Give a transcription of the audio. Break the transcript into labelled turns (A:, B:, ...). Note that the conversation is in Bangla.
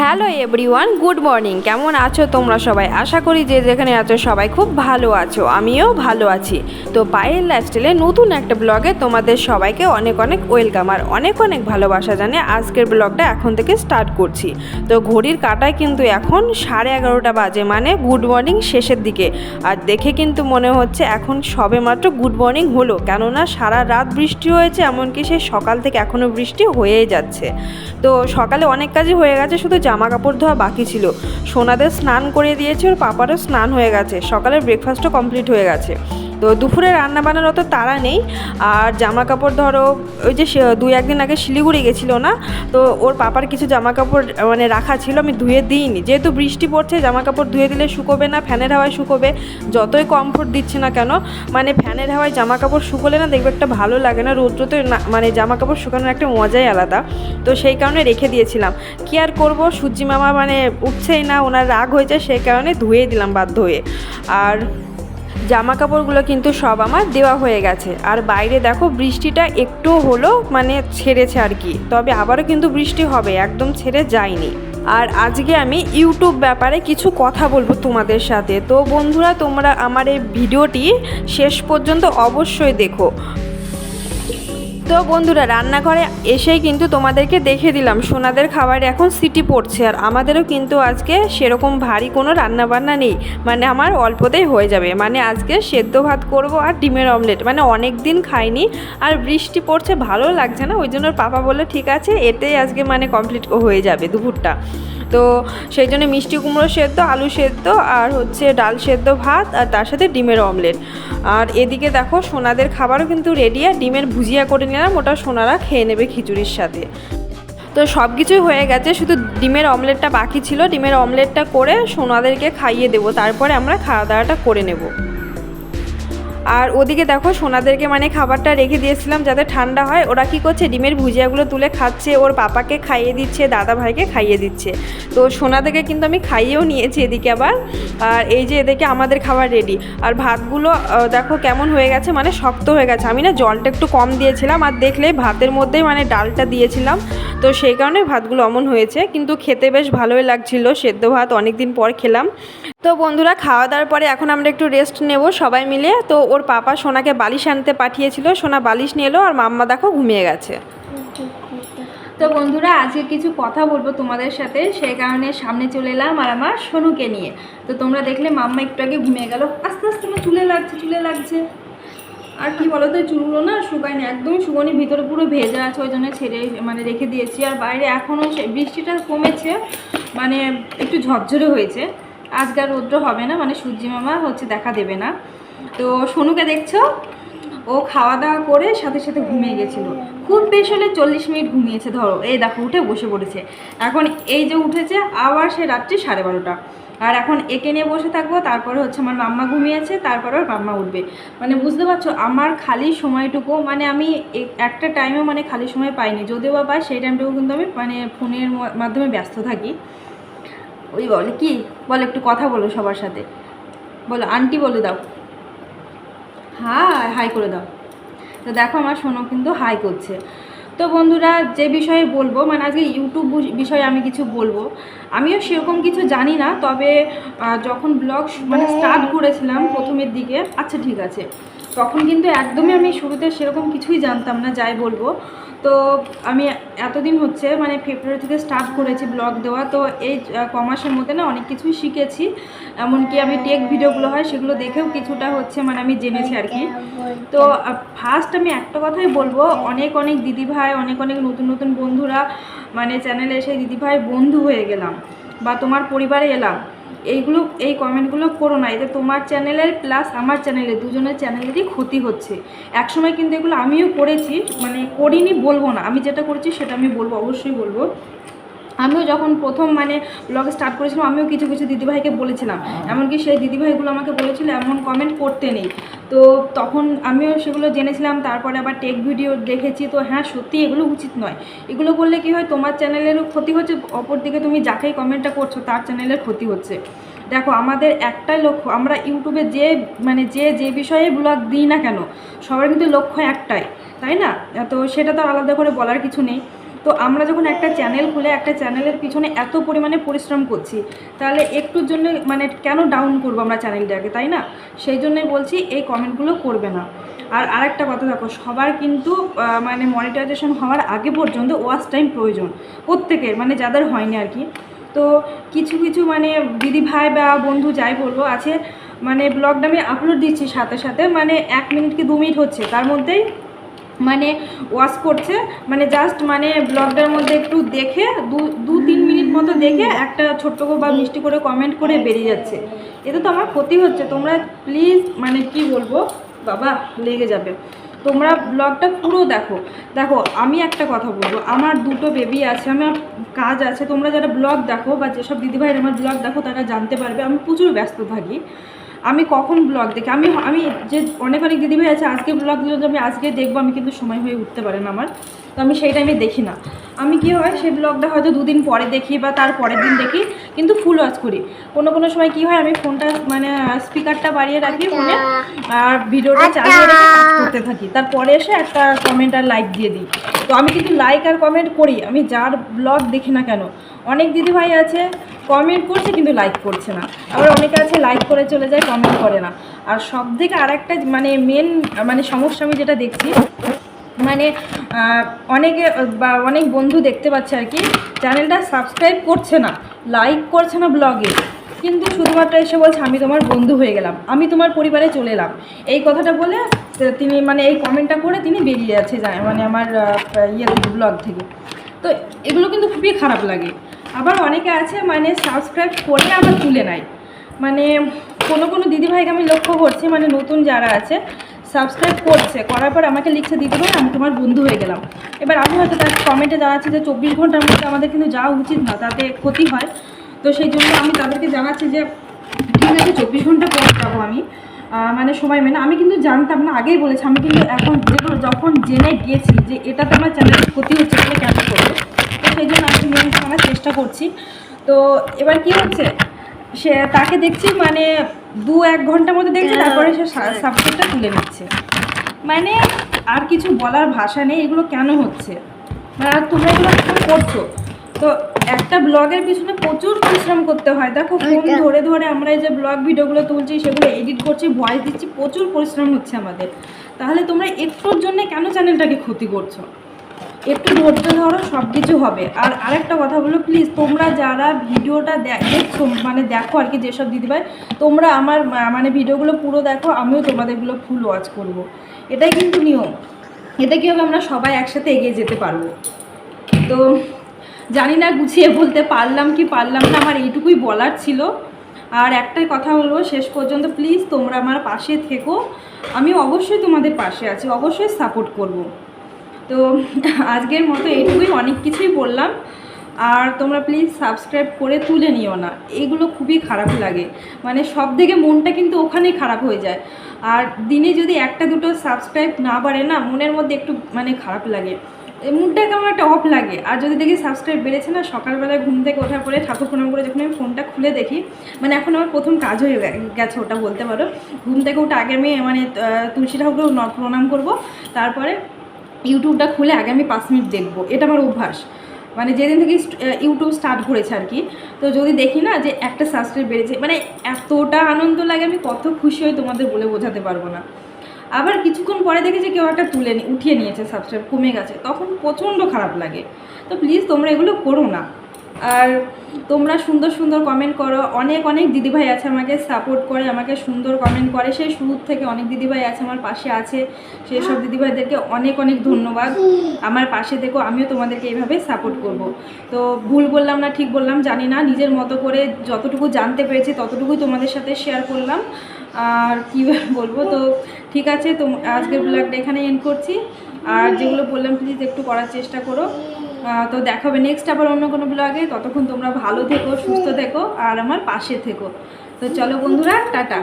A: Hello everyone, good morning. কেমন আছো তোমরা সবাই? আশা করি যে যেখানে আছো সবাই খুব ভালো আছো, আমিও ভালো আছি। তো পায়েল লাইফস্টাইলে নতুন একটা ব্লগে তোমাদের সবাইকে অনেক অনেক ওয়েলকাম আর অনেক অনেক ভালোবাসা জানে আজকের ব্লগটা এখন থেকে স্টার্ট করছি। তো ঘড়ির কাটায় কিন্তু এখন সাড়ে এগারোটা বাজে মানে গুড মর্নিং শেষের দিকে। আর দেখে কিন্তু মনে হচ্ছে এখন সবে মাত্র গুড মর্নিং হলো, কেননা সারা রাত বৃষ্টি হয়েছে, এমনকি সে সকাল থেকে এখনও বৃষ্টি হয়েই যাচ্ছে। তো সকালে অনেক কাজই হয়ে গেছে, শুধু জামা কাপড় ধোয়া বাকি ছিল। সোনাদের স্নান করে দিয়েছে, ওর পাপারও স্নান হয়ে গেছে। সকালের ব্রেকফাস্টও কমপ্লিট হয়ে গেছে। তো দুপুরে রান্না বান্নার অত তাড়া নেই। আর জামা কাপড় ধরো, ওই যে দুই একদিন আগে শিলিগুড়ি গেছিল না? তো ওর পাপার কিছু জামা কাপড় মানে রাখা ছিল, আমি ধুয়ে দিইনি। যেহেতু বৃষ্টি পড়ছে জামা কাপড় ধুয়ে দিলে শুকোবে না, ফ্যানের হাওয়ায় শুকোবে। যতই কমফোর্ট দিচ্ছে না কেন মানে ফ্যানের হাওয়ায় জামা কাপড় শুকোলে না দেখবে একটা ভালো লাগে না রৌদ্রতে মানে জামা কাপড় শুকানোর একটা মজাই আলাদা। তো সেই কারণে রেখে দিয়েছিলাম। কি আর করব? সূর্যি মামা মানে উঠছেই না, ওনার রাগ হয়েছে, সেই কারণে ধুয়ে দিলাম বাধ্য হয়ে। আর জামা কাপড়গুলো কিন্তু সব আমার দেওয়া হয়ে গেছে। আর বাইরে দেখো বৃষ্টিটা একটু হলো মানে ছেড়েছে আর কি। তবে আবারও কিন্তু বৃষ্টি হবে, একদম ছেড়ে যায়নি। আর আজকে আমি ইউটিউব ব্যাপারে কিছু কথা বলব তোমাদের সাথে। তো বন্ধুরা, তোমরা আমার এই ভিডিওটি শেষ পর্যন্ত অবশ্যই দেখো। তো বন্ধুরা, রান্নাঘরে এসেই কিন্তু তোমাদেরকে দেখে দিলাম। সোনাদের খাবারে এখন সিটি পড়ছে আর আমাদেরও কিন্তু আজকে সেরকম ভারী কোনো রান্না বান্না নেই। মানে আমার অল্পতেই হয়ে যাবে। মানে আজকে সেদ্ধ ভাত করব আর ডিমের অমলেট। মানে অনেক দিন খাইনি আর বৃষ্টি পড়ছে, ভালো লাগছে না। ওই জন্য পাপা বলল, ঠিক আছে, এতেই আজকে মানে কমপ্লিট হয়ে যাবে দুপুরটা। তো সেই জন্য মিষ্টি কুমড়ো সেদ্ধ, আলু সেদ্ধ আর হচ্ছে ডাল সেদ্ধ ভাত আর তার সাথে ডিমের অমলেট। আর এদিকে দেখো সোনাদের খাবারও কিন্তু রেডি আর ডিমের ভুজিয়া করে নিলাম, ওটা সোনারা খেয়ে নেবে খিচুড়ির সাথে। তো সব কিছুই হয়ে গেছে, শুধু ডিমের অমলেটটা বাকি ছিল, ডিমের অমলেটটা করে সোনাদেরকে খাইয়ে দেবো, তারপরে আমরা খাওয়া দাওয়াটা করে নেব। আর ওদিকে দেখো সোনাদেরকে মানে খাবারটা রেখে দিয়েছিলাম যাতে ঠান্ডা হয়। ওরা কি করছে? ডিমের ভুজিয়াগুলো তুলে খাচ্ছে, ওর পাপাকে খাইয়ে দিচ্ছে, দাদা ভাইকে খাইয়ে দিচ্ছে। তো সোনাদেরকে কিন্তু আমি খাইয়েও নিয়েছি এদিকে আবার। আর এই যে এদিকে আমাদের খাবার রেডি আর ভাতগুলো দেখো কেমন হয়ে গেছে মানে শক্ত হয়ে গেছে। আমি না জলটা একটু কম দিয়েছিলাম আর দেখলে ভাতের মধ্যেই মানে ডালটা দিয়েছিলাম। তো সেই কারণে ভাতগুলো অমন হয়েছে। কিন্তু খেতে বেশ ভালোই লাগছিল। সেদ্ধ ভাত অনেক দিন পর খেলাম। তো বন্ধুরা, খাওয়া দাওয়ার পরে এখন আমরা একটু রেস্ট নেব সবাই মিলে। তো ওর পাপা সোনাকে বালিশ আনতে পাঠিয়েছিল, সোনা বালিশ নিয়ে এলো আর মাম্মা দেখো ঘুমিয়ে গেছে। তো বন্ধুরা, আজকে কিছু কথা বলব তোমাদের সাথে, সেই কারণে সামনে চলে এলাম আর আমার সোনুকে নিয়ে। তো তোমরা দেখলে মাম্মা একটু আগে ঘুমিয়ে গেল। আস্তে আস্তে আমার চুলে লাগছে চুলে লাগছে। আর কি বলো তো চুলগুলো না শুকায়নি একদম শুকনি, ভিতরে পুরো ভেজা আছে, ওই জন্য ছেড়ে মানে রেখে দিয়েছি। আর বাইরে এখনও বৃষ্টিটা কমেছে মানে একটু ঝরঝরে হয়েছে। আজকে আর রৌদ্র হবে না মানে সূর্যি মামা হচ্ছে দেখা দেবে না। তো সোনুকে দেখছ? ও খাওয়া দাওয়া করে সাথে সাথে ঘুমিয়ে গেছিল। খুব বেশ হলে চল্লিশ মিনিট ঘুমিয়েছে, ধরো। এই দেখো, উঠে বসে পড়েছে। এখন এই যে উঠেছে, আবার সে রাত্রি সাড়ে বারোটা। আর এখন একে নিয়ে বসে থাকব, তারপরে হচ্ছে আমার মাম্মা ঘুমিয়েছে, তারপরে ওর মাম্মা উঠবে। মানে বুঝতে পারছ, আমার খালি সময়টুকু মানে আমি একটা টাইমে মানে খালি সময় পাইনি। যদিও বা পাই, সেই টাইমটুকু কিন্তু আমি মানে ফোনের মাধ্যমে ব্যস্ত থাকি। ওই বলে, কি? বলো, একটু কথা বলো সবার সাথে। বলো, আন্টি বলে দাও। হাই হাই করে দাও। তো দেখো আমার সোনো কিন্তু হাই করছে। তো বন্ধুরা যে বিষয়ে বলব মানে আজকে ইউটিউব বিষয়ে আমি কিছু বলব। আমিও সেরকম কিছু জানি না তবে যখন ব্লগ মানে স্টার্ট করেছিলাম প্রথমের দিকে আচ্ছা ঠিক আছে। তখন কিন্তু একদমই আমি শুরুতে সেরকম কিছুই জানতাম না যাই বলব। তো আমি এতদিন হচ্ছে মানে ফেব্রুয়ারি থেকে স্টার্ট করেছি ব্লগ দেওয়া তো এই আহ, ক মাসের মধ্যে না অনেক কিছুই শিখেছি। এমনকি আমি টেক ভিডিওগুলো হয় সেগুলো দেখেও কিছুটা হচ্ছে মানে আমি জেনেছি আর কি। তো ফার্স্ট আমি একটা কথাই বলব অনেক অনেক দিদিভাই অনেক অনেক নতুন নতুন বন্ধুরা মানে চ্যানেলে এসে দিদিভাই বন্ধু হয়ে গেলাম বা তোমার পরিবারে এলাম। এইগুলো, এই কমেন্টগুলো করো না এতে তোমার চ্যানেলের প্লাস আমার চ্যানেলে দুজনের চ্যানেলেরই ক্ষতি হচ্ছে। একসময় কিন্তু এগুলো আমিও করেছি মানে করিনি বলব না, আমি যেটা করেছি সেটা আমি বলব, অবশ্যই বলব। আমিও যখন প্রথম মানে ব্লগ স্টার্ট করেছিলাম আমিও কিছু কিছু দিদিভাইকে বলেছিলাম। এমনকি সেই দিদিভাইগুলো আমাকে বলেছিল এমন কমেন্ট করতে নেই। তো তখন আমিও সেগুলো জেনেছিলাম তারপরে আবার টেক ভিডিও দেখেছি। তো হ্যাঁ সত্যি এগুলো উচিত নয়। এগুলো করলে কি হয় তোমার চ্যানেলেরও ক্ষতি হচ্ছে অপরদিকে তুমি যাকেই কমেন্টটা করছ তার চ্যানেলের ক্ষতি হচ্ছে। দেখো আমাদের একটাই লক্ষ্য আমরা ইউটিউবে যে মানে যে যে বিষয়ে ব্লগ দিই না কেন সবার কিন্তু লক্ষ্য একটাই তাই না? তো সেটা তো আলাদা করে বলার কিছু নেই। তো আমরা যখন একটা চ্যানেল খুলে, একটা চ্যানেলের পিছনে এত পরিমাণে পরিশ্রম করছি, তাহলে একটুর জন্য মানে কেন ডাউন করব আমরা চ্যানেলটাকে তাই না? সেই জন্যই বলছি এই কমেন্টগুলো করবে না। আর আরেকটা কথা দেখো, সবার কিন্তু মানে মনিটাইজেশন হওয়ার আগে পর্যন্ত ওয়াচ টাইম প্রয়োজন, প্রত্যেকের মানে যাদের হয়নি আর কি। তো কিছু কিছু মানে দিদি ভাই বা বন্ধু যাই বলব আছে মানে ব্লগটা আমি আপলোড দিচ্ছি সাথে সাথে মানে এক মিনিট কি দু মিনিট হচ্ছে, তার মধ্যেই মানে ওয়াশ করছে মানে জাস্ট মানে ব্লগটার মধ্যে একটু দেখে, দু দু, তিন মিনিট মতো দেখে একটা ছোট্ট বা মিষ্টি করে কমেন্ট করে বেরিয়ে যাচ্ছে। এতে তো আমার ক্ষতি হচ্ছে। তোমরা প্লিজ মানে কি বলব, বাবা লেগে যাবে। তোমরা ব্লগটা পুরো দেখো। দেখো, আমি একটা কথা বলব। আমার দুটো বেবি আছে, আমার কাজ আছে। তোমরা যারা ব্লগ দেখো বা যেসব দিদিভাইয়ের আমার ব্লগ দেখো, তারা জানতে পারবে, আমি প্রচুর ব্যস্ত থাকি। আমি কখন ব্লগ দেখি? আমি আমি যে অনেক অনেক দিদিভাই আছে আজকে ব্লগ দিলে আমি আজকে দেখব আমি কিন্তু সময় হয়ে উঠতে পারে না আমার। তো আমি সেই টাইমে দেখি না। আমি কি হয় সেই ব্লগটা হয়তো দুদিন পরে দেখি বা তার পরের দিন দেখি কিন্তু ফুল ওয়াচ করি। কোনো কোনো সময় কি হয় আমি ফোনটা মানে স্পিকারটা বাড়িয়ে রাখি ফোনে আর ভিডিওটা চালিয়ে রেখে কাজ করতে থাকি। তারপরে এসে একটা কমেন্ট আর লাইক দিয়ে দিই। তো আমি কিন্তু লাইক আর কমেন্ট করি। আমি যার ব্লগ দেখি না কেন অনেক দিদিভাই আছে কমেন্ট করছে কিন্তু লাইক করছে না। আবার অনেকে আছে লাইক করে চলে যায় কমেন্ট করে না। আর সব থেকে আর একটা মানে মেন মানে সমস্যা আমি যেটা দেখছি মানে অনেকে, বা অনেক বন্ধু দেখতে পাচ্ছে আর কি চ্যানেলটা সাবস্ক্রাইব করছে না লাইক করছে না ব্লগে কিন্তু শুধুমাত্র এসে বলছে, আমি তোমার বন্ধু হয়ে গেলাম, আমি তোমার পরিবারে চলে এলাম। এই কথাটা বলে তিনি মানে এই কমেন্টটা করে তিনি বেরিয়ে যাচ্ছে মানে আমার ইয়ে ব্লগ থেকে। তো এগুলো কিন্তু খুবই খারাপ লাগে। আবার অনেকে আছে মানে সাবস্ক্রাইব করে আবার তুলে নেয়। মানে কোনো কোনো দিদিভাইকে আমি লক্ষ্য করছি মানে নতুন যারা আছে সাবস্ক্রাইব করছে, করার পর আমাকে লিখছে, দিদি ভাই, আমি তোমার বন্ধু হয়ে গেলাম। এবার আমি হয়তো তার কমেন্টে জানাচ্ছি যে, চব্বিশ ঘণ্টার মধ্যে আমাদের কিন্তু যাওয়া উচিত না, তাতে ক্ষতি হয়। তো সেই জন্য আমি তাদেরকে জানাচ্ছি যে, ঠিক আছে, চব্বিশ ঘণ্টা পর যাব আমি। মানে সময় মেনে আমি কিন্তু জানতাম না, আগেই বলেছি, আমি কিন্তু এখন যখন জেনে গিয়েছি যে এটাতে আমার চ্যানেলের ক্ষতি হচ্ছে তাহলে কেন করব? সেই জন্য আমি নিয়ম করার চেষ্টা করছি। তো এবার কি হচ্ছে? সে তাকে দেখছি মানে দু এক ঘণ্টার মধ্যে দেখছি তারপরে সে সাবজেক্টটা তুলে নিচ্ছে। মানে আর কিছু বলার ভাষা নেই এগুলো কেন হচ্ছে? মানে আর তোমরা এগুলো করছ? তো একটা ব্লগের পিছনে প্রচুর পরিশ্রম করতে হয়। দেখো ফোন ধরে ধরে আমরা এই যে ব্লগ ভিডিওগুলো তুলছি সেগুলো এডিট করছি ভয়েস দিচ্ছি প্রচুর পরিশ্রম হচ্ছে আমাদের। তাহলে তোমরা একটুর জন্য কেন চ্যানেলটাকে ক্ষতি করছ? একটু ধৈর্য ধরো সব কিছু হবে। আর আরেকটা কথা বলো প্লিজ তোমরা যারা ভিডিওটা দেখছ মানে দেখো আর কি যেসব দিদিভাই, তোমরা আমার মানে ভিডিওগুলো পুরো দেখো, আমিও তোমাদেরগুলো ফুল ওয়াচ করব। এটাই কিন্তু নিয়ম। এতে কী হবে, আমরা সবাই একসাথে এগিয়ে যেতে পারব। তো জানি না গুছিয়ে বলতে পারলাম কি পারলাম না, আমার এইটুকুই বলার ছিল। আর একটাই কথা বলব শেষ পর্যন্ত প্লিজ তোমরা আমার পাশে থেকো। আমি অবশ্যই তোমাদের পাশে আছি, অবশ্যই সাপোর্ট করব। তো আজকের মতো এইটুকুই, অনেক কিছুই বললাম। আর তোমরা প্লিজ সাবস্ক্রাইব করে তুলে নিও না। এইগুলো খুবই খারাপ লাগে। মানে সব থেকে মনটা কিন্তু ওখানেই খারাপ হয়ে যায়। আর দিনে যদি একটা, দুটো সাবস্ক্রাইব না বাড়ে না, মনের মধ্যে একটু মানে খারাপ লাগে। মুডটা কেমন একটা অফ লাগে। আর যদি দেখি সাবস্ক্রাইব বেড়েছে না, সকালবেলায় ঘুম থেকে ওঠার পরে ঠাকুর প্রণাম করে যখন আমি ফোনটা খুলে দেখি মানে এখন আমার প্রথম কাজ হয়ে গেছে ওটা বলতে পারো। ঘুম থেকে উঠে আগে আমি মানে তুলসী ঠাকুর প্রণাম করব। তারপরে ইউটিউবটা খুলে আগে আমি পাঁচ মিনিট দেখব। এটা আমার অভ্যাস। মানে যেদিন থেকে ইউটিউব স্টার্ট করেছে আর কি, তো যদি দেখি না যে একটা সাবস্ক্রাইব বেড়েছে মানে এতটা আনন্দ লাগে আমি কত খুশি হই তোমাদের বলে বোঝাতে পারব না। আবার কিছুক্ষণ পরে দেখি যে কেউ একটা তুলে উঠিয়ে নিয়েছে সাবস্ক্রাইব কমে গেছে, তখন প্রচণ্ড খারাপ লাগে। তো প্লিজ তোমরা এগুলো করো না। আর তোমরা সুন্দর সুন্দর কমেন্ট করো। অনেক অনেক দিদিভাই আছে আমাকে সাপোর্ট করে, আমাকে সুন্দর কমেন্ট করে। সেই শুরুর থেকে অনেক দিদিভাই আছে আমার পাশে আছে। সেই সব দিদিভাইদেরকে অনেক অনেক ধন্যবাদ। আমার পাশে দেখো, আমিও তোমাদেরকে এইভাবে সাপোর্ট করব। তো ভুল বললাম না, ঠিক বললাম, জানি না। নিজের মতো করে যতটুকু জানতে পেরেছি, ততটুকুই তোমাদের সাথে শেয়ার করলাম। আর কী বলব, তো ঠিক আছে, তো আজকের ব্লগটা এখানে এন্ড করছি। আর যেগুলো বললাম প্লিজ একটু করার চেষ্টা করো। তো দেখাবে নেক্সট আবার অন্য কোনো ব্লগে ততক্ষণ তোমরা ভালো থেকো, সুস্থ থেকো, আর আমার পাশে থেকো। তো চলো বন্ধুরা, টাটা।